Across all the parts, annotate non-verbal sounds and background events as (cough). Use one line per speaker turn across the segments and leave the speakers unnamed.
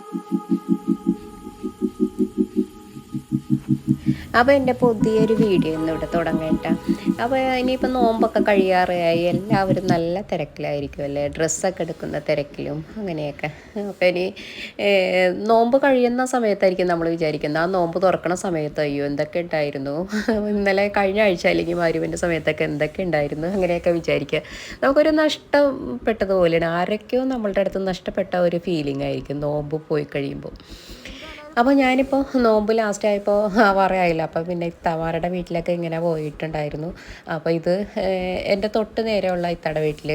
Thank you. അപ്പോൾ എന്റെ പുതിയൊരു വീഡിയോ ഇന്ന് ഇവിടെ തുടങ്ങട്ടെ അപ്പോൾ ഇനിയിപ്പോൾ നോമ്പൊക്കെ കഴിയാറായി. എല്ലാവരും നല്ല തിരക്കിലായിരിക്കും അല്ലേ? ഡ്രസ്സൊക്കെ എടുക്കുന്ന തിരക്കിലും അങ്ങനെയൊക്കെ. അപ്പോൾ ഇനി നോമ്പ് കഴിയുന്ന സമയത്തായിരിക്കും നമ്മൾ വിചാരിക്കുന്നത്. ആ നോമ്പ് തുറക്കണ സമയത്ത് അയ്യോ എന്തൊക്കെ ഉണ്ടായിരുന്നു? ഇന്നലെ കഴിഞ്ഞ ആഴ്ച അല്ലെങ്കിൽ മാരുവിന്റെ സമയത്തൊക്കെ എന്തൊക്കെ ഉണ്ടായിരുന്നു? അങ്ങനെയൊക്കെ വിചാരിക്കുക. നമുക്കൊരു നഷ്ടപ്പെട്ടതുപോലെയാണ്. ആരൊക്കെയോ നമ്മളുടെ അടുത്ത് നഷ്ടപ്പെട്ട ഒരു ഫീലിംഗ് ആയിരിക്കും നോമ്പ് പോയി കഴിയുമ്പോൾ. അപ്പോൾ ഞാനിപ്പോൾ നോമ്പ് ലാസ്റ്റ് ആയപ്പോൾ പറയായില്ല. അപ്പോൾ പിന്നെ ഇത്തമാരുടെ വീട്ടിലൊക്കെ ഇങ്ങനെ പോയിട്ടുണ്ടായിരുന്നു. അപ്പോൾ ഇത് എന്റെ തൊട്ട് നേരെയുള്ള ഇത്തയുടെ വീട്ടിൽ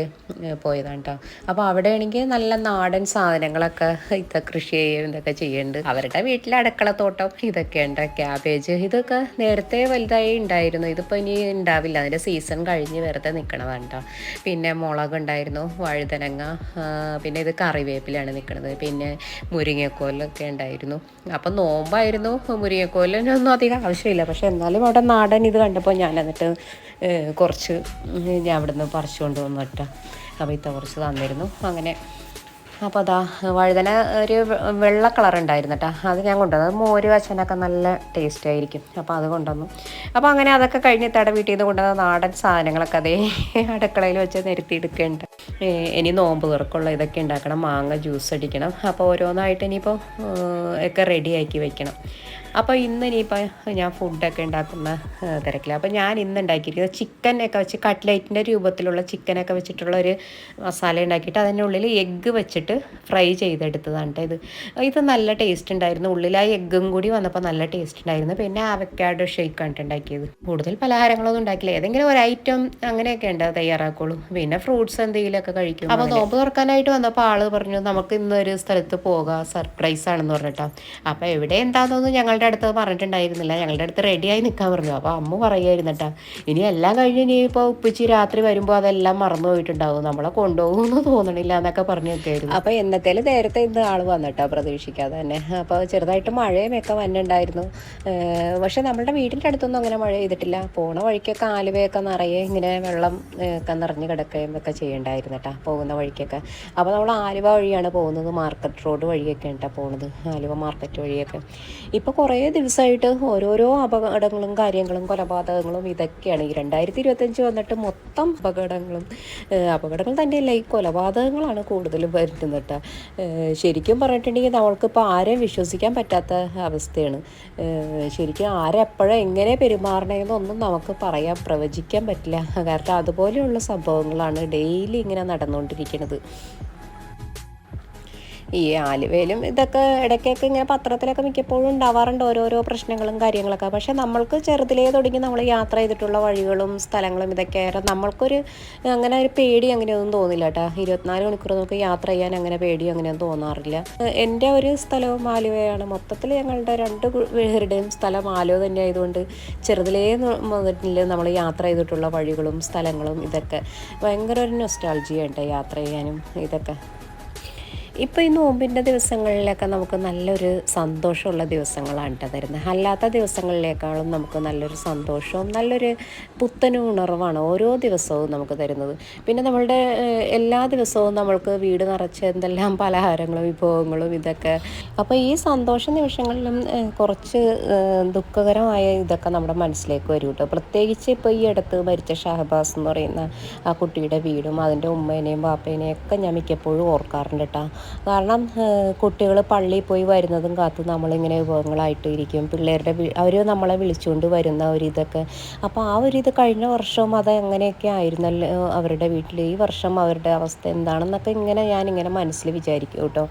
പോയതാണ് കേട്ടോ അപ്പോൾ അവിടെ ആണെങ്കിൽ നല്ല നാടൻ സാധനങ്ങളൊക്കെ ഇത്ത കൃഷി ചെയ്യുകയും ഇതൊക്കെ ചെയ്യുന്നുണ്ട് അവരുടെ വീട്ടിൽ അടുക്കളത്തോട്ടം ഇതൊക്കെ ഉണ്ട് ക്യാബേജ് ഇതൊക്കെ നേരത്തെ വലുതായി ഉണ്ടായിരുന്നു ഇതിപ്പോൾ ഇനി ഉണ്ടാവില്ല അതിന്റെ സീസൺ കഴിഞ്ഞ് വെറുതെ നിൽക്കണതാണ് കേട്ടോ പിന്നെ മുളക് ഉണ്ടായിരുന്നു വഴുതനങ്ങ പിന്നെ ഇത് കറിവേപ്പിലാണ് നിൽക്കുന്നത് പിന്നെ മുരിങ്ങക്കോലൊക്കെ ഉണ്ടായിരുന്നു അപ്പം നോമ്പായിരുന്നു മുരിങ്ങക്കോലിനൊന്നും അധികം ആവശ്യമില്ല. പക്ഷെ എന്നാലും അവിടെ നാടൻ ഇത് കണ്ടപ്പോൾ ഞാൻ എന്നിട്ട് കുറച്ച് ഞാൻ അവിടെ നിന്ന് പറിച്ചുകൊണ്ട് വന്നിട്ട് ഇത്ത കുറച്ച് തന്നിരുന്നു. അങ്ങനെ അപ്പോൾ അതാ വഴുതന ഒരു വെള്ള കളർ ഉണ്ടായിരുന്നു കേട്ടോ അത് ഞാൻ കൊണ്ടുവന്നു. അത് മോര് വച്ചനൊക്കെ നല്ല ടേസ്റ്റ് ആയിരിക്കും. അപ്പോൾ അത് കൊണ്ടുവന്നു. അപ്പോൾ അങ്ങനെ അതൊക്കെ കഴിഞ്ഞ് തട വീട്ടിൽ നിന്ന് കൊണ്ടുവന്ന നാടൻ സാധനങ്ങളൊക്കെ അതേ (laughs) അടുക്കളയിൽ വെച്ച് നിരത്തി എടുക്കേണ്ട ഇനി നോമ്പ് തുറക്കുള്ള ഇതൊക്കെ ഉണ്ടാക്കണം. മാങ്ങ ജ്യൂസ് അടിക്കണം. അപ്പോൾ ഓരോന്നായിട്ട് ഇനിയിപ്പോൾ ഒക്കെ റെഡിയാക്കി വെക്കണം. അപ്പോൾ ഇന്ന് ഇനിയിപ്പോൾ ഞാൻ ഫുഡൊക്കെ ഉണ്ടാക്കുന്ന തിരക്കില്ല അപ്പോൾ ഞാൻ ഇന്ന് ഉണ്ടാക്കിയിരിക്കുന്നത് ചിക്കനൊക്കെ വെച്ച് കട്ട്ലൈറ്റിന്റെ രൂപത്തിലുള്ള ചിക്കനൊക്കെ വെച്ചിട്ടുള്ള ഒരു മസാല ഉണ്ടാക്കിയിട്ട് അതിന്റെ ഉള്ളിൽ എഗ്ഗ് വെച്ചിട്ട് ഫ്രൈ ചെയ്തെടുത്തതാണ് ട്ടോ ഇത്. ഇത് നല്ല ടേസ്റ്റ് ഉണ്ടായിരുന്നു. ഉള്ളിൽ ആ എഗ്ഗും കൂടി വന്നപ്പോൾ നല്ല ടേസ്റ്റ് ഉണ്ടായിരുന്നു. പിന്നെ അവക്കാഡോ ഷേക്കാണ് ഉണ്ടാക്കിയത്. കൂടുതൽ പലഹാരങ്ങളൊന്നും ഉണ്ടാക്കില്ല. ഏതെങ്കിലും ഒരു ഐറ്റം അങ്ങനെയൊക്കെ ഉണ്ട് തയ്യാറാക്കുള്ളൂ. പിന്നെ ഫ്രൂട്ട്സ് എന്തെങ്കിലുമൊക്കെ കഴിക്കും അപ്പോൾ നോമ്പ് തുറക്കാനായിട്ട് വന്നപ്പോൾ ആൾ പറഞ്ഞു നമുക്ക് ഇന്നൊരു സ്ഥലത്ത് പോകാം. സർപ്രൈസ് ആണെന്ന് പറഞ്ഞിട്ടോ അപ്പോൾ എവിടെ എന്താണെന്നൊന്നും ഞങ്ങളുടെ അടുത്ത് പറഞ്ഞിട്ടുണ്ടായിരുന്നില്ല. ഞങ്ങളുടെ അടുത്ത് റെഡിയായി നിൽക്കാൻ പറഞ്ഞു. അപ്പോൾ അമ്മ പറയുമായിരുന്നു കേട്ടോ ഇനി എല്ലാം കഴിഞ്ഞ് ഇനി ഇപ്പോൾ ഉപ്പിച്ച് രാത്രി വരുമ്പോൾ അതെല്ലാം മറന്നു പോയിട്ടുണ്ടാവും. നമ്മളെ കൊണ്ടുപോകുമെന്ന് തോന്നണില്ല എന്നൊക്കെ പറഞ്ഞൊക്കെ ആയിരുന്നു അപ്പോൾ എന്നത്തേലും നേരത്തെ ഇന്ന് ആൾ വന്നിട്ടോ പ്രതീക്ഷിക്കാതെ തന്നെ. അപ്പോൾ ചെറുതായിട്ട് മഴയും ഒക്കെ വന്നിട്ടുണ്ടായിരുന്നു പക്ഷെ നമ്മളുടെ വീടിന്റെ അടുത്തൊന്നും അങ്ങനെ മഴ ചെയ്തിട്ടില്ല പോണ വഴിക്കൊക്കെ ആലുവയൊക്കെ നിറയെ ഇങ്ങനെ വെള്ളം ഒക്കെ നിറഞ്ഞ് കിടക്കുകയും ഒക്കെ ചെയ്യണ്ടായിരുന്നു കേട്ടോ പോകുന്ന വഴിക്കൊക്കെ. അപ്പോൾ നമ്മൾ ആലുവ വഴിയാണ് പോകുന്നത്. മാർക്കറ്റ് റോഡ് വഴിയൊക്കെ കേട്ടോ പോകുന്നത് ആലുവ മാർക്കറ്റ് വഴിയൊക്കെ. ഇപ്പോൾ കുറേ ദിവസമായിട്ട് ഓരോരോ അപകടങ്ങളും കാര്യങ്ങളും കൊലപാതകങ്ങളും ഇതൊക്കെയാണ്. ഈ രണ്ടായിരത്തി ഇരുപത്തഞ്ച് വന്നിട്ട് മൊത്തം അപകടങ്ങളും അപകടങ്ങൾ തന്നെയല്ല ഈ കൊലപാതകങ്ങളാണ് കൂടുതലും ഏഹ് ശരിക്കും പറഞ്ഞിട്ടുണ്ടെങ്കിൽ നമ്മൾക്കിപ്പോൾ ആരെയും വിശ്വസിക്കാൻ പറ്റാത്ത അവസ്ഥയാണ്. ശരിക്കും ആരെപ്പോഴും എങ്ങനെ പെരുമാറണമെന്നൊന്നും നമുക്ക് പറയാൻ പ്രവചിക്കാൻ പറ്റില്ല. കാരണം അതുപോലെയുള്ള സംഭവങ്ങളാണ് ഡെയിലി ഇങ്ങനെ നടന്നുകൊണ്ടിരിക്കുന്നത്. ഈ ആലുവയിലും ഇതൊക്കെ ഇടയ്ക്കൊക്കെ ഇങ്ങനെ പത്രത്തിലൊക്കെ മിക്കപ്പോഴും ഉണ്ടാവാറുണ്ട് ഓരോരോ പ്രശ്നങ്ങളും കാര്യങ്ങളൊക്കെ. പക്ഷേ നമ്മൾക്ക് ചെറുതിലേ തുടങ്ങി നമ്മൾ യാത്ര ചെയ്തിട്ടുള്ള വഴികളും സ്ഥലങ്ങളും ഇതൊക്കെ ആയിരുന്നു നമ്മൾക്കൊരു അങ്ങനെ ഒരു പേടി അങ്ങനെയൊന്നും തോന്നില്ല കേട്ടോ. ഇരുപത്തിനാല് മണിക്കൂർ നമുക്ക് യാത്ര ചെയ്യാൻ അങ്ങനെ പേടി അങ്ങനെയൊന്നും തോന്നാറില്ല. എന്റെ ഒരു സ്ഥലവും ആലുവയാണ്. മൊത്തത്തിൽ ഞങ്ങളുടെ രണ്ട് പേരുടെയും സ്ഥലം ആലുവ തന്നെ ആയതുകൊണ്ട് ചെറുതിലേ മുതൽ നമ്മൾ യാത്ര ചെയ്തിട്ടുള്ള വഴികളും സ്ഥലങ്ങളും ഇതൊക്കെ. ഭയങ്കര ഒരു നൊസ്റ്റാൾജിയുണ്ട് യാത്ര ചെയ്യാനും ഇതൊക്കെ. ഇപ്പോൾ ഈ നോമ്പിന്റെ ദിവസങ്ങളിലൊക്കെ നമുക്ക് നല്ലൊരു സന്തോഷമുള്ള ദിവസങ്ങളാണ് കേട്ടോ തരുന്നത്. അല്ലാത്ത ദിവസങ്ങളിലേക്കാളും നമുക്ക് നല്ലൊരു സന്തോഷവും നല്ലൊരു പുത്തനും ഉണർവാണ് ഓരോ ദിവസവും നമുക്ക് തരുന്നത്. പിന്നെ നമ്മളുടെ എല്ലാ ദിവസവും നമ്മൾക്ക് വീട് നിറച്ച് എന്തെല്ലാം പലഹാരങ്ങളും വിഭവങ്ങളും ഇതൊക്കെ. അപ്പോൾ ഈ സന്തോഷ നിമിഷങ്ങളിലും കുറച്ച് ദുഃഖകരമായ ഇതൊക്കെ നമ്മുടെ മനസ്സിലേക്ക് വരും കേട്ടോ പ്രത്യേകിച്ച് ഇപ്പോൾ ഈ അടുത്ത് മരിച്ച ഷഹബാസ് എന്ന് പറയുന്ന ആ കുട്ടിയുടെ വീടും അതിന്റെ ഉമ്മേനെയും ബാപ്പേനെയും ഒക്കെ ഞാൻ മിക്കപ്പോഴും ഓർക്കാറുണ്ട് കേട്ടോ കാരണം കുട്ടികൾ പള്ളിയിൽ പോയി വരുന്നതും കാത്ത് നമ്മളിങ്ങനെ വിഭവങ്ങളായിട്ട് ഇരിക്കും പിള്ളേരുടെ അവർ നമ്മളെ വിളിച്ചുകൊണ്ട് വരുന്ന ഒരിതൊക്കെ. അപ്പോൾ ആ ഒരു കഴിഞ്ഞ വർഷവും അത് എങ്ങനെയൊക്കെ ആയിരുന്നല്ലോ അവരുടെ വീട്ടിൽ ഈ വർഷം അവരുടെ അവസ്ഥ എന്താണെന്നൊക്കെ ഇങ്ങനെ ഞാനിങ്ങനെ മനസ്സിൽ വിചാരിക്കും കേട്ടോ.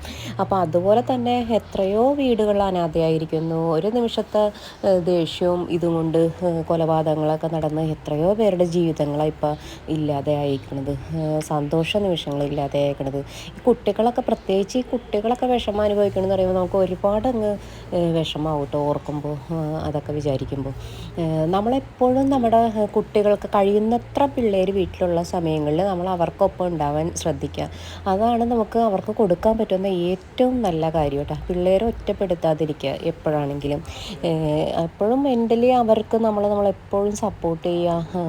അപ്പോൾ അതുപോലെ തന്നെ എത്രയോ വീടുകൾ അനാഥയായിരിക്കുന്നു. ഒരു നിമിഷത്തെ ദേഷ്യവും ഇതും കൊണ്ട് കൊലപാതകങ്ങളൊക്കെ നടന്ന് എത്രയോ പേരുടെ ജീവിതങ്ങളാണ് ഇപ്പോൾ ഇല്ലാതെ അയക്കണത് സന്തോഷ നിമിഷങ്ങൾ ഇല്ലാതെ അയക്കണത് ഈ കുട്ടികളൊക്കെ പ്രത്യേകിച്ച് ഈ കുട്ടികളൊക്കെ വിഷമം അനുഭവിക്കണമെന്ന് പറയുമ്പോൾ നമുക്ക് ഒരുപാട് അങ്ങ് വിഷമാവും കേട്ടോ ഓർക്കുമ്പോൾ അതൊക്കെ വിചാരിക്കുമ്പോൾ. നമ്മളെപ്പോഴും നമ്മുടെ കുട്ടികൾക്ക് കഴിയുന്നത്ര പിള്ളേർ വീട്ടിലുള്ള സമയങ്ങളിൽ നമ്മൾ അവർക്കൊപ്പം ഉണ്ടാവാൻ ശ്രദ്ധിക്കുക. അതാണ് നമുക്ക് അവർക്ക് കൊടുക്കാൻ പറ്റുന്ന ഏറ്റവും നല്ല കാര്യം കേട്ടോ പിള്ളേരെ ഒറ്റപ്പെടുത്താതിരിക്കുക എപ്പോഴാണെങ്കിലും. എപ്പോഴും മെന്റലി അവർക്ക് നമ്മൾ നമ്മളെപ്പോഴും സപ്പോർട്ട് ചെയ്യുക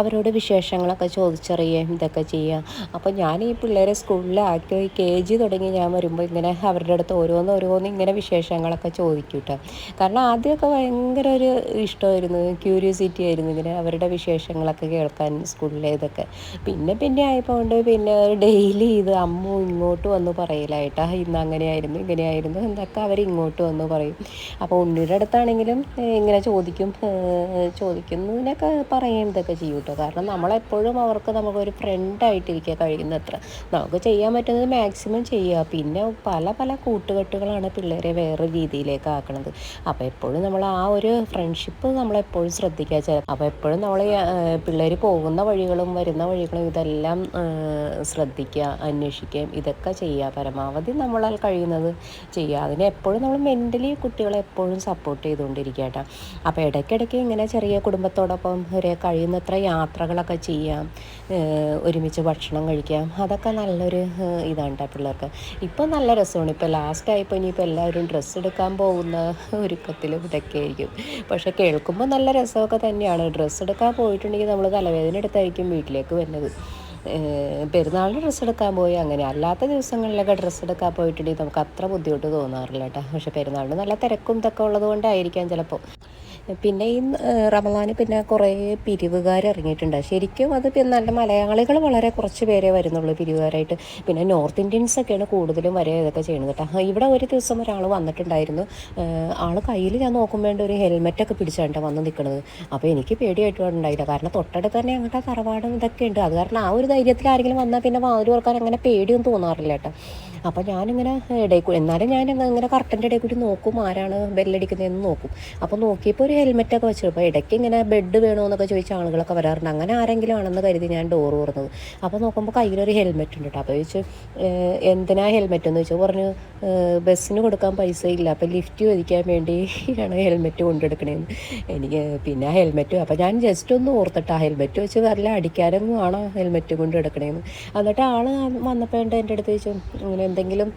അവരോട് വിശേഷങ്ങളൊക്കെ ചോദിച്ചറിയുകയും ഇതൊക്കെ ചെയ്യുക. അപ്പോൾ ഞാൻ ഈ പിള്ളേരെ സ്കൂളിൽ ആക്കി ജി തുടങ്ങി ഞാൻ വരുമ്പോൾ ഇങ്ങനെ അവരുടെ അടുത്ത് ഓരോന്ന് ഓരോന്ന് ഇങ്ങനെ വിശേഷങ്ങളൊക്കെ ചോദിക്കും കേട്ടോ കാരണം ആദ്യമൊക്കെ ഭയങ്കര ഒരു ഇഷ്ടമായിരുന്നു ക്യൂരിയോസിറ്റി ആയിരുന്നു ഇങ്ങനെ അവരുടെ വിശേഷങ്ങളൊക്കെ കേൾക്കാൻ സ്കൂളിലെ ഇതൊക്കെ. പിന്നെ പിന്നെ ആയപ്പോൾ കൊണ്ട് പിന്നെ ഡെയിലി ഇത് അമ്മ ഇങ്ങോട്ട് വന്ന് പറയലായിട്ടാ ഇന്ന് അങ്ങനെയായിരുന്നു ഇങ്ങനെയായിരുന്നു എന്തൊക്കെ അവർ ഇങ്ങോട്ട് വന്ന് പറയും. അപ്പോൾ ഉണ്ണിയുടെ അടുത്താണെങ്കിലും ഇങ്ങനെ ചോദിക്കും ചോദിക്കുന്നതിനൊക്കെ പറയും ഇതൊക്കെ ചെയ്യും കേട്ടോ കാരണം നമ്മളെപ്പോഴും അവർക്ക് നമുക്കൊരു ഫ്രണ്ടായിട്ടിരിക്കുക കഴിയുന്നത്ര. നമുക്ക് ചെയ്യാൻ പറ്റുന്നത് മാക്സിമം ചെയ്യുക. പിന്നെ പല പല കൂട്ടുകെട്ടുകളാണ് പിള്ളേരെ വേറെ രീതിയിലേക്ക് ആക്കണത്. അപ്പോൾ എപ്പോഴും നമ്മൾ ആ ഒരു ഫ്രണ്ട്ഷിപ്പ് നമ്മളെപ്പോഴും ശ്രദ്ധിക്കുക ചില അപ്പോൾ എപ്പോഴും നമ്മൾ പിള്ളേർ പോകുന്ന വഴികളും വരുന്ന വഴികളും ഇതെല്ലാം ശ്രദ്ധിക്കുക അന്വേഷിക്കുകയും ഇതൊക്കെ ചെയ്യുക. പരമാവധി നമ്മളാൽ കഴിയുന്നത് ചെയ്യുക. അതിന് എപ്പോഴും നമ്മൾ മെന്റലി കുട്ടികളെ എപ്പോഴും സപ്പോർട്ട് ചെയ്തുകൊണ്ടിരിക്കുക കേട്ടോ. അപ്പോൾ ഇടയ്ക്കിടയ്ക്ക് ഇങ്ങനെ ചെറിയ കുടുംബത്തോടൊപ്പം ഒരു കഴിയുന്നത്ര യാത്രകളൊക്കെ ചെയ്യാം. ഒരുമിച്ച് ഭക്ഷണം കഴിക്കാം. അതൊക്കെ നല്ലൊരു ഇതാണ് കേട്ടോ. പിള്ളേർക്ക്. ഇപ്പം നല്ല രസമാണ്. ഇപ്പോൾ ലാസ്റ്റ് ആയപ്പോൾ ഇനിയിപ്പോൾ എല്ലാവരും ഡ്രസ്സ് എടുക്കാൻ പോകുന്ന ഒരുക്കത്തിലും ഇതൊക്കെ ആയിരിക്കും പക്ഷേ കേൾക്കുമ്പോൾ നല്ല രസമൊക്കെ തന്നെയാണ്. ഡ്രസ്സ് എടുക്കാൻ പോയിട്ടുണ്ടെങ്കിൽ നമ്മൾ തലവേദന എടുത്തായിരിക്കും വീട്ടിലേക്ക് വരുന്നത്. പെരുന്നാളിന് ഡ്രസ്സ് എടുക്കാൻ പോയി. അങ്ങനെ അല്ലാത്ത ദിവസങ്ങളിലൊക്കെ ഡ്രസ്സ് എടുക്കാൻ പോയിട്ടുണ്ടെങ്കിൽ നമുക്ക് അത്ര ബുദ്ധിമുട്ട് തോന്നാറില്ല കേട്ടോ പക്ഷേ പെരുന്നാളിന് നല്ല തിരക്കും ഇതൊക്കെ ഉള്ളത് കൊണ്ടായിരിക്കാം ചിലപ്പോൾ പിന്നെ ഈ റമദാന് പിന്നെ കുറേ പിരിവുകാർ ഇറങ്ങിയിട്ടുണ്ട്. ശരിക്കും അത് പിന്നെ നല്ല മലയാളികൾ വളരെ കുറച്ച് പേരെ വരുന്നുള്ളൂ പിരിവുകാരായിട്ട്. പിന്നെ നോർത്ത് ഇന്ത്യൻസ് ഒക്കെയാണ് കൂടുതലും വരെ ഇതൊക്കെ ചെയ്യുന്നത് കേട്ടോ ഇവിടെ ഒരു ദിവസം ഒരാൾ വന്നിട്ടുണ്ടായിരുന്നു. ആൾ കയ്യിൽ ഞാൻ നോക്കുമ്പോൾ ഒരു ഹെൽമെറ്റൊക്കെ പിടിച്ചാണ് വന്ന് നിൽക്കുന്നത് അപ്പോൾ എനിക്ക് പേടിയായിട്ട് ഉണ്ടായില്ല കാരണം തൊട്ടടുത്ത് തന്നെ അങ്ങോട്ട് തറവാടും ഇതൊക്കെ ഉണ്ട്. അത് കാരണം ആ ഒരു ധൈര്യത്തിൽ ആരെങ്കിലും വന്നാൽ പിന്നെ വാതിൽ തുറക്കാൻ അങ്ങനെ പേടിയൊന്നും തോന്നാറില്ല കേട്ടോ. അപ്പോൾ ഞാനിങ്ങനെ ഇടയിൽ കൂടി എന്നാലും ഞാൻ ഇങ്ങനെ കർട്ടന്റെ ഇടയിൽ കൂടി നോക്കും ആരാണ് ബെല്ലടിക്കുന്നതെന്ന് നോക്കും. അപ്പോൾ നോക്കിയപ്പോൾ ഒരു ഹെൽമെറ്റൊക്കെ വെച്ചു അപ്പോൾ ഇടയ്ക്ക് ഇങ്ങനെ ബെഡ് വേണോ എന്നൊക്കെ ചോദിച്ച ആളുകളൊക്കെ വരാറുണ്ട്. അങ്ങനെ ആരെങ്കിലും ആണെന്ന് കരുതി ഞാൻ ഡോർ തുറന്നത്. അപ്പോൾ നോക്കുമ്പോൾ കയ്യിലൊരു ഹെൽമെറ്റ് ഉണ്ട് കേട്ടോ. അപ്പോൾ ചോദിച്ചു എന്തിനാ ഹെൽമെറ്റ്? എന്ന് ചോദിച്ചു. പറഞ്ഞു "ഏഹ്, ബസ്സിന് കൊടുക്കാൻ പൈസ ഇല്ല അപ്പോൾ ലിഫ്റ്റ് ചോദിക്കാൻ വേണ്ടിയാണ് ഹെൽമെറ്റ് കൊണ്ടെടുക്കണേന്ന്. എനിക്ക് പിന്നെ ഹെൽമെറ്റ് അപ്പോൾ ഞാൻ ജസ്റ്റ് ഒന്ന് ഓർത്തിട്ട് ആ ഹെൽമെറ്റ് വെച്ച് വല്ല അടിക്കാനും ആണോ ഹെൽമെറ്റ് കൊണ്ട് കിടക്കണേന്ന് എന്നിട്ട് ആൾ വന്നപ്പോൾ എന്റെ എന്റെ അടുത്ത് ചോദിച്ചു ഇങ്ങനെ എന്തെങ്കിലും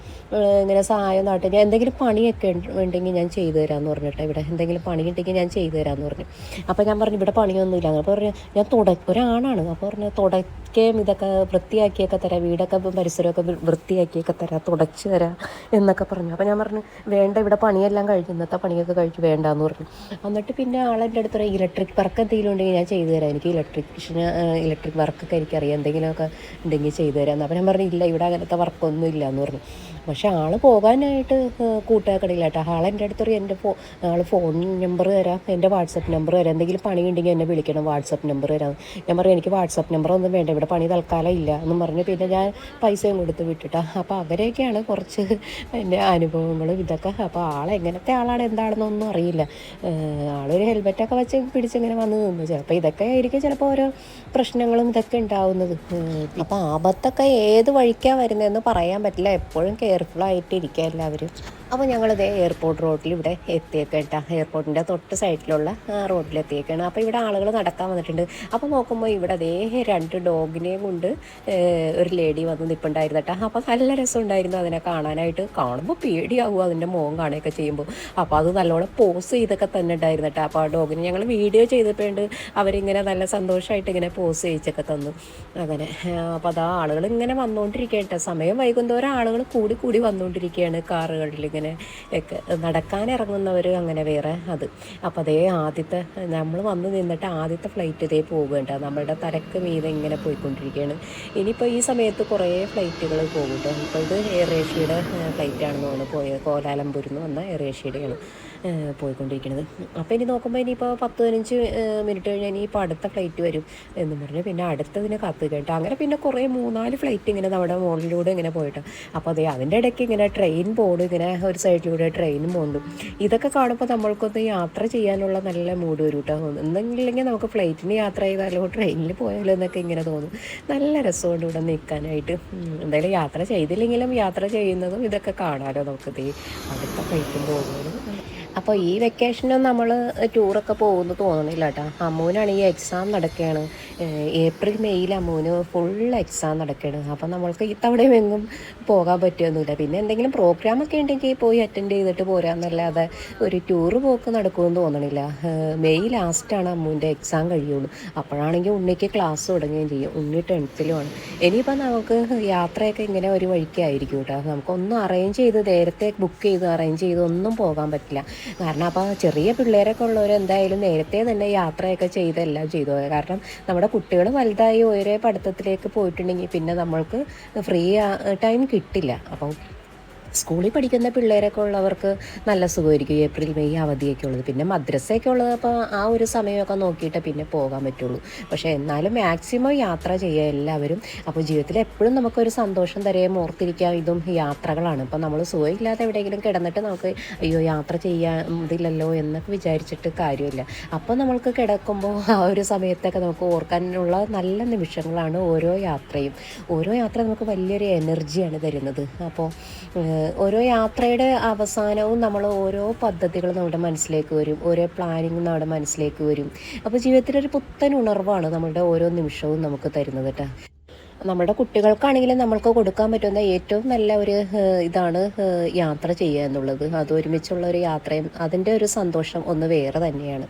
ഇങ്ങനെ സഹായം നാട്ടിൽ ഞാൻ എന്തെങ്കിലും പണിയൊക്കെ ഉണ്ടെങ്കിൽ ഞാൻ ചെയ്തു തരാമെന്ന് പറഞ്ഞിട്ട് ഇവിടെ. എന്തെങ്കിലും പണി ഉണ്ടെങ്കിൽ ഞാൻ ചെയ്തു തരാമെന്ന് പറഞ്ഞു. അപ്പോൾ ഞാൻ പറഞ്ഞു ഇവിടെ പണിയൊന്നുമില്ല. അപ്പോൾ പറഞ്ഞു ഞാൻ തുട ഒരാണാണ്. അപ്പോൾ പറഞ്ഞു തുടയ്ക്കുകയും ഇതൊക്കെ വൃത്തിയാക്കിയൊക്കെ തരാം. വീടൊക്കെ പരിസരമൊക്കെ വൃത്തിയാക്കിയൊക്കെ തരാം. തുടച്ച് തരാം എന്നൊക്കെ പറഞ്ഞു. അപ്പോൾ ഞാൻ പറഞ്ഞു വേണ്ട ഇവിടെ പണിയെല്ലാം കഴിഞ്ഞു. ഇന്നത്തെ പണിയൊക്കെ കഴിച്ചു വേണ്ടാന്ന് പറഞ്ഞു. എന്നിട്ട് പിന്നെ ആളെന്റെ അടുത്ത് പറയും ഇലക്ട്രിക് വർക്ക് എന്തെങ്കിലും ഉണ്ടെങ്കിൽ ഞാൻ ചെയ്തു തരാം. എനിക്ക് ഇലക്ട്രിഷ്യന് ഇലക്ട്രിക് വർക്കൊക്കെ എനിക്കറിയാം എന്തെങ്കിലുമൊക്കെ ഉണ്ടെങ്കിൽ ചെയ്തു തരാം. അപ്പോൾ ഞാൻ പറഞ്ഞു ഇല്ല ഇവിടെ അങ്ങനത്തെ വർക്കൊന്നും ഇല്ല എന്ന് പറഞ്ഞു. പക്ഷെ ആൾ പോകാനായിട്ട് കൂട്ടാക്കണില്ല കേട്ടോ ആൾ എന്റെ അടുത്തൊരു എന്റെ ഫോ ആൾ ഫോൺ നമ്പർ തരാം എന്റെ വാട്സപ്പ് നമ്പർ തരാം. എന്തെങ്കിലും പണി ഉണ്ടെങ്കിൽ എന്നെ വിളിക്കണം വാട്സപ്പ് നമ്പർ തരാം. ഞാൻ പറഞ്ഞു എനിക്ക് വാട്സപ്പ് നമ്പർ ഒന്നും വേണ്ട ഇവിടെ പണി തൽക്കാലം ഇല്ല എന്ന് പറഞ്ഞ് പിന്നെ ഞാൻ പൈസയും കൊടുത്ത് വിട്ടിട്ടാ. അപ്പോൾ അവരെയൊക്കെയാണ് കുറച്ച് എന്റെ അനുഭവങ്ങളും ഇതൊക്കെ. അപ്പോൾ ആൾ എങ്ങനത്തെ ആളാണ് എന്താണെന്നൊന്നും അറിയില്ല. ആളൊരു ഹെൽമെറ്റൊക്കെ വെച്ച് പിടിച്ചിങ്ങനെ വന്ന് നിന്നു ചിലപ്പോൾ ഇതൊക്കെ ആയിരിക്കും ചിലപ്പോൾ ഓരോ പ്രശ്നങ്ങളും ഇതൊക്കെ ഉണ്ടാവുന്നത്. അപ്പോൾ ആപത്തൊക്കെ ഏത് വഴിക്കാണ് വരുന്നതെന്ന് പറയാൻ പറ്റില്ല. എപ്പോഴും കെയർഫുൾ ഇരിക്കുക എല്ലാവരും. അപ്പോൾ ഞങ്ങളിതേ എയർപോർട്ട് റോഡിൽ ഇവിടെ എത്തിയേക്കേട്ടാ എയർപോർട്ടിന്റെ തൊട്ട് സൈഡിലുള്ള റോഡിൽ എത്തിയേക്കാണ് അപ്പോൾ ഇവിടെ ആളുകൾ നടക്കാൻ വന്നിട്ടുണ്ട്. അപ്പോൾ നോക്കുമ്പോൾ ഇവിടെ അതേ രണ്ട് ഡോഗിനെയും കൊണ്ട് ഒരു ലേഡി വന്ന് നിൽപ്പുണ്ടായിരുന്നു കേട്ടോ അപ്പോൾ നല്ല രസം രസമുണ്ടായിരുന്നു അതിനെ കാണാനായിട്ട്. കാണുമ്പോൾ പേടിയാവും അതിന്റെ മുഖം കാണുകയൊക്കെ ചെയ്യുമ്പോൾ അപ്പോൾ അത് നല്ലോണം പോസ് ചെയ്തൊക്കെ തന്നെ ഉണ്ടായിരുന്നു കേട്ടോ അപ്പോൾ ആ ഡോഗിനെ ഞങ്ങൾ വീഡിയോ ചെയ്തപ്പോണ്ട് അവരിങ്ങനെ നല്ല സന്തോഷമായിട്ട് ഇങ്ങനെ പോസ് ചെയ്യിച്ചൊക്കെ തന്നു. അങ്ങനെ അപ്പോൾ അതാ ആളുകൾ ഇങ്ങനെ വന്നുകൊണ്ടിരിക്കുകയാണ് സമയം വൈകുന്നേരം ആളുകൾ കൂടി കൂടി വന്നുകൊണ്ടിരിക്കുകയാണ് കാറുകളിൽ ഇങ്ങനെ. ഒക്കെ. നടക്കാനിറങ്ങുന്നവർ അങ്ങനെ വേറെ അത്. അപ്പോൾ അതേ ആദ്യത്തെ നമ്മൾ വന്ന് നിന്നിട്ട് ആദ്യത്തെ ഫ്ലൈറ്റ് ഇതേ പോകേണ്ട നമ്മളുടെ തരക്ക് മീതെ ഇങ്ങനെ പോയിക്കൊണ്ടിരിക്കുകയാണ് ഇനിയിപ്പോൾ ഈ സമയത്ത് കുറേ ഫ്ലൈറ്റുകൾ പോകും കേട്ടോ ഇപ്പോൾ ഇത് എയർ ഏഷ്യയുടെ ഫ്ലൈറ്റാണെന്ന് തോന്നുന്നു. പോയത് കോലാലംപൂരിൽ നിന്ന് വന്ന എയർ ഏഷ്യയുടെയാണ് പോയിക്കൊണ്ടിരിക്കുന്നത് അപ്പോൾ ഇനി നോക്കുമ്പോൾ ഇനിയിപ്പോൾ പത്ത് പതിനഞ്ച് മിനിറ്റ് കഴിഞ്ഞാൽ ഇനിയിപ്പോൾ അടുത്ത ഫ്ലൈറ്റ് വരും എന്ന് പറഞ്ഞ് പിന്നെ അടുത്തതിനെ കത്ത് കേട്ടോ. അങ്ങനെ പിന്നെ കുറേ മൂന്നാൽ ഫ്ലൈറ്റ് ഇങ്ങനെ നമ്മുടെ മുകളിലൂടെ ഇങ്ങനെ പോയിട്ട്. അപ്പോൾ അതെ അതിന്റെ ഇടയ്ക്ക് ഇങ്ങനെ ട്രെയിൻ പോകുന്നു ഇങ്ങനെ ഒരു സൈഡിലൂടെ ട്രെയിനും പോകുന്നു ഇതൊക്കെ കാണുമ്പോൾ നമ്മൾക്കൊന്ന് യാത്ര ചെയ്യാനുള്ള നല്ല മൂഡ് വരും കേട്ടോ എന്തെങ്കിലും നമുക്ക് ഫ്ലൈറ്റിന് യാത്ര ചെയ്താലോ ട്രെയിനിൽ പോയാലോ എന്നൊക്കെ ഇങ്ങനെ തോന്നും. നല്ല രസമുണ്ട് ഇവിടെ നിൽക്കാനായിട്ട്. എന്തായാലും യാത്ര ചെയ്തില്ലെങ്കിലും യാത്ര ചെയ്യുന്നതും ഇതൊക്കെ കാണാമല്ലോ നമുക്ക് അടുത്ത ഫ്ലൈറ്റും പോകുന്നതും. അപ്പോൾ ഈ വെക്കേഷനും നമ്മൾ ടൂറൊക്കെ പോകുന്നു തോന്നണില്ല കേട്ടോ അമ്മൂനാണ് ഈ എക്സാം നടക്കുകയാണ് ഏപ്രിൽ മെയ്യിൽ അമ്മൂന് ഫുൾ എക്സാം നടക്കുകയാണ് അപ്പോൾ നമ്മൾക്ക് ഇത്തവണയും എങ്ങും പോകാൻ പറ്റുമൊന്നുമില്ല പിന്നെ എന്തെങ്കിലും പ്രോഗ്രാമൊക്കെ ഉണ്ടെങ്കിൽ പോയി അറ്റൻഡ് ചെയ്തിട്ട് പോരാന്നല്ലാതെ ഒരു ടൂറ് പോക്ക് നടക്കുമെന്ന് തോന്നണില്ല. മെയ് ലാസ്റ്റാണ് അമ്മൂന്റെ എക്സാം കഴിയുള്ളൂ. അപ്പോഴാണെങ്കിൽ ഉണ്ണിക്ക് ക്ലാസ് തുടങ്ങുകയും ചെയ്യും. ഉണ്ണി ടെൻത്തിലുമാണ് ഇനിയിപ്പോൾ നമുക്ക് യാത്രയൊക്കെ ഇങ്ങനെ ഒരു വഴിക്കായിരിക്കും കേട്ടോ നമുക്കൊന്നും അറേഞ്ച് ചെയ്ത് നേരത്തെ ബുക്ക് ചെയ്ത് അറേഞ്ച് ചെയ്ത് ഒന്നും പോകാൻ പറ്റില്ല. കാരണം അപ്പോൾ ചെറിയ പിള്ളേരൊക്കെ ഉള്ളവർ എന്തായാലും നേരത്തെ തന്നെ യാത്രയൊക്കെ ചെയ്തെല്ലാം ചെയ്തു. പോയത് കാരണം നമ്മുടെ കുട്ടികൾ വലുതായി ഓരോ പഠിത്തത്തിലേക്ക് പോയിട്ടുണ്ടെങ്കിൽ പിന്നെ നമ്മൾക്ക് ഫ്രീ ടൈം കിട്ടില്ല. അപ്പം സ്കൂളിൽ പഠിക്കുന്ന പിള്ളേരൊക്കെ ഉള്ളവർക്ക് നല്ല സുഖമായിരിക്കും. ഏപ്രിൽ മെയ് അവധിയൊക്കെ ഉള്ളത്. പിന്നെ മദ്രസയൊക്കെ ഉള്ളത് അപ്പോൾ ആ ഒരു സമയമൊക്കെ നോക്കിയിട്ട് പിന്നെ പോകാൻ പറ്റുള്ളൂ. പക്ഷേ എന്നാലും മാക്സിമം യാത്ര ചെയ്യുക എല്ലാവരും. അപ്പോൾ ജീവിതത്തിൽ എപ്പോഴും നമുക്കൊരു സന്തോഷം തരുകയും ഓർത്തിരിക്കാൻ ഇതും യാത്രകളാണ്. ഇപ്പം നമ്മൾ സുഖമില്ലാതെ എവിടെയെങ്കിലും കിടന്നിട്ട് നമുക്ക് അയ്യോ യാത്ര ചെയ്യാൻ ഇതില്ലല്ലോ എന്നൊക്കെ വിചാരിച്ചിട്ട് കാര്യമില്ല. അപ്പോൾ നമ്മൾക്ക് കിടക്കുമ്പോൾ ആ ഒരു സമയത്തൊക്കെ നമുക്ക് ഓർക്കാനുള്ള നല്ല നിമിഷങ്ങളാണ് ഓരോ യാത്രയും. ഓരോ യാത്ര നമുക്ക് വലിയൊരു എനർജിയാണ് തരുന്നത്. അപ്പോൾ ഓരോ യാത്രയുടെ അവസാനവും നമ്മൾ ഓരോ പദ്ധതികൾ നമ്മുടെ മനസ്സിലേക്ക് വരും. ഓരോ പ്ലാനിങ് നമ്മുടെ മനസ്സിലേക്ക് വരും. അപ്പോൾ ജീവിതത്തിലൊരു പുത്തൻ ഉണർവാണ് നമ്മളുടെ ഓരോ നിമിഷവും നമുക്ക് തരുന്നത് കേട്ടോ. നമ്മുടെ കുട്ടികൾക്കാണെങ്കിലും നമ്മൾക്ക് കൊടുക്കാൻ പറ്റുന്ന ഏറ്റവും നല്ല ഒരു ഇതാണ് യാത്ര ചെയ്യുക എന്നുള്ളത്. അത് ഒരുമിച്ചുള്ള ഒരു യാത്രയും അതിന്റെ ഒരു സന്തോഷം ഒന്ന് വേറെ തന്നെയാണ്.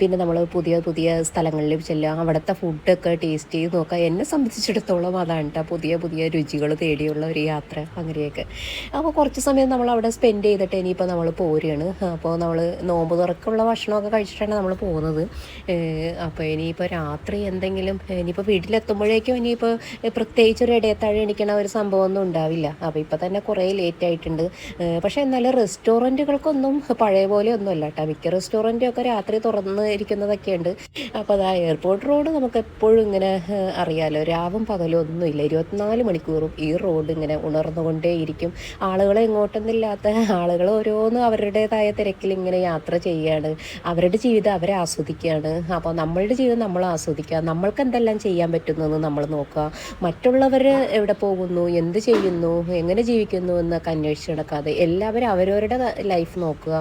പിന്നെ നമ്മൾ പുതിയ പുതിയ സ്ഥലങ്ങളിൽ ചെല്ലുക അവിടുത്തെ ഫുഡൊക്കെ ടേസ്റ്റ് ചെയ്ത് നോക്കുക. എന്നെ സംബന്ധിച്ചിടത്തോളം അതാണ് കേട്ടോ പുതിയ പുതിയ രുചികൾ തേടിയുള്ള ഒരു യാത്ര അങ്ങനെയൊക്കെ. അപ്പോൾ കുറച്ച് സമയം നമ്മൾ അവിടെ സ്പെൻഡ് ചെയ്തിട്ട് ഇനിയിപ്പോൾ നമ്മൾ പോരുകയാണ്. അപ്പോൾ നമ്മൾ നോമ്പ് തുറക്കുള്ള ഭക്ഷണമൊക്കെ കഴിച്ചിട്ടാണ് നമ്മൾ പോകുന്നത്. അപ്പോൾ ഇനിയിപ്പോൾ രാത്രി എന്തെങ്കിലും ഇനിയിപ്പോൾ വീട്ടിലെത്തുമ്പോഴേക്കും ഇനിയിപ്പോൾ പ്രത്യേകിച്ച് ഒരു ഇടയത്താഴം എണിക്കണ ഒരു സംഭവമൊന്നും ഉണ്ടാവില്ല. അപ്പോൾ ഇപ്പോൾ തന്നെ കുറേ ലേറ്റ് ആയിട്ടുണ്ട്. പക്ഷേ എന്നാലും റെസ്റ്റോറന്റുകൾക്കൊന്നും പഴയ പോലെ ഒന്നുമല്ല കേട്ടോ മിക്ക റെസ്റ്റോറന്റും ഒക്കെ രാത്രി തുറന്ന് ഇരിക്കുന്നതൊക്കെ ഉണ്ട്. അപ്പോൾ അതാ എയർപോർട്ട് റോഡ് നമുക്ക് എപ്പോഴും ഇങ്ങനെ അറിയാലോ. രാവും പകലും ഒന്നുമില്ല. ഇരുപത്തിനാല് മണിക്കൂറും ഈ റോഡ് ഇങ്ങനെ ഉണർന്നുകൊണ്ടേയിരിക്കും ആളുകളെ എങ്ങോട്ടൊന്നുമില്ലാത്ത ആളുകൾ ഓരോന്നും അവരുടേതായ തിരക്കിൽ ഇങ്ങനെ യാത്ര ചെയ്യുകയാണ് അവരുടെ ജീവിതം അവരെ ആസ്വദിക്കുകയാണ് അപ്പോൾ നമ്മളുടെ ജീവിതം നമ്മൾ ആസ്വദിക്കുക. നമ്മൾക്ക് എന്തെല്ലാം ചെയ്യാൻ പറ്റുന്നതെന്ന് നമ്മൾ നോക്കുക. മറ്റുള്ളവർ എവിടെ പോകുന്നു? എന്ത് ചെയ്യുന്നു? എങ്ങനെ ജീവിക്കുന്നു എന്നൊക്കെ അന്വേഷിച്ച് നടക്കാതെ എല്ലാവരും അവരവരുടെ ലൈഫ് നോക്കുക.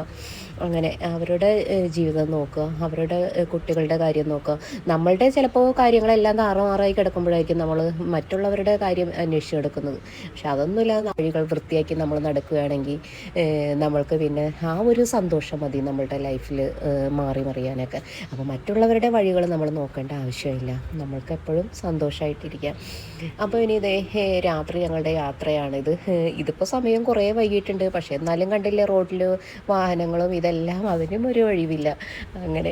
അങ്ങനെ അവരുടെ ജീവിതം നോക്കുക അവരുടെ കുട്ടികളുടെ കാര്യം നോക്കുക. നമ്മളുടെ ചിലപ്പോൾ കാര്യങ്ങളെല്ലാം താറുമാറായി കിടക്കുമ്പോഴായിരിക്കും നമ്മൾ മറ്റുള്ളവരുടെ കാര്യം അന്വേഷിച്ച് കിടക്കുന്നത് പക്ഷെ അതൊന്നുമില്ല വഴികൾ വൃത്തിയാക്കി നമ്മൾ നടക്കുകയാണെങ്കിൽ നമ്മൾക്ക് പിന്നെ ആ ഒരു സന്തോഷം മതി നമ്മളുടെ ലൈഫിൽ മാറി മറിയാനൊക്കെ. അപ്പോൾ മറ്റുള്ളവരുടെ വഴികൾ നമ്മൾ നോക്കേണ്ട ആവശ്യമില്ല. നമ്മൾക്ക് എപ്പോഴും സന്തോഷമായിട്ടിരിക്കാം അപ്പോൾ ഇനി ഇതേ രാത്രി ഞങ്ങളുടെ യാത്രയാണിത്. ഇതിപ്പോൾ സമയം കുറേ വൈകിട്ടുണ്ട് പക്ഷേ എന്നാലും കണ്ടില്ലേ റോഡിൽ വാഹനങ്ങളും ഇതെല്ലാം അതിനും ഒരു ഒഴിവില്ല. അങ്ങനെ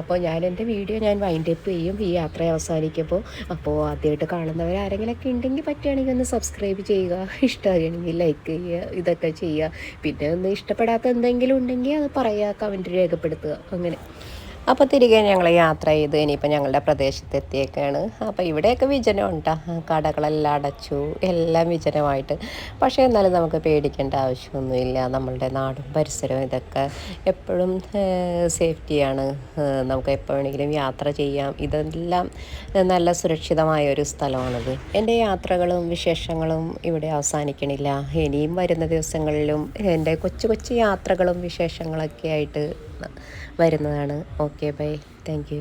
അപ്പോൾ ഞാൻ എന്റെ വീഡിയോ ഞാൻ വൈൻഡ് അപ്പ് ചെയ്യും ഈ യാത്ര അവസാനിക്കുമ്പോൾ. അപ്പോൾ ആദ്യമായിട്ട് കാണുന്നവർ ആരെങ്കിലുമൊക്കെ ഉണ്ടെങ്കിൽ പറ്റുകയാണെങ്കിൽ ഒന്ന് സബ്സ്ക്രൈബ് ചെയ്യുക ഇഷ്ടമാണെങ്കിൽ ലൈക്ക് ചെയ്യുക ഇതൊക്കെ ചെയ്യുക. പിന്നെ ഒന്ന് ഇഷ്ടപ്പെടാത്ത എന്തെങ്കിലും ഉണ്ടെങ്കിൽ അത് പറയുക കമന്റ് രേഖപ്പെടുത്തുക അങ്ങനെ. അപ്പോൾ തിരികെ ഞങ്ങൾ യാത്ര ചെയ്ത് ഇനിയിപ്പോൾ ഞങ്ങളുടെ പ്രദേശത്തെത്തിയേക്കാണ്. അപ്പോൾ ഇവിടെയൊക്കെ വിജനം ഉണ്ടാ കടകളെല്ലാം അടച്ചു. എല്ലാം വിജനമായിട്ട്. പക്ഷേ എന്നാലും നമുക്ക് പേടിക്കേണ്ട ആവശ്യമൊന്നുമില്ല. നമ്മളുടെ നാടും പരിസരവും ഇതൊക്കെ എപ്പോഴും സേഫ്റ്റിയാണ്. നമുക്ക് എപ്പോൾ വേണമെങ്കിലും യാത്ര ചെയ്യാം. ഇതെല്ലാം നല്ല സുരക്ഷിതമായ ഒരു സ്ഥലമാണിത്. എന്റെ യാത്രകളും വിശേഷങ്ങളും ഇവിടെ അവസാനിക്കണില്ല. ഇനിയും വരുന്ന ദിവസങ്ങളിലും എന്റെ കൊച്ചു കൊച്ചു യാത്രകളും വിശേഷങ്ങളൊക്കെ ആയിട്ട് വരുന്നതാണ്. Okay bye thank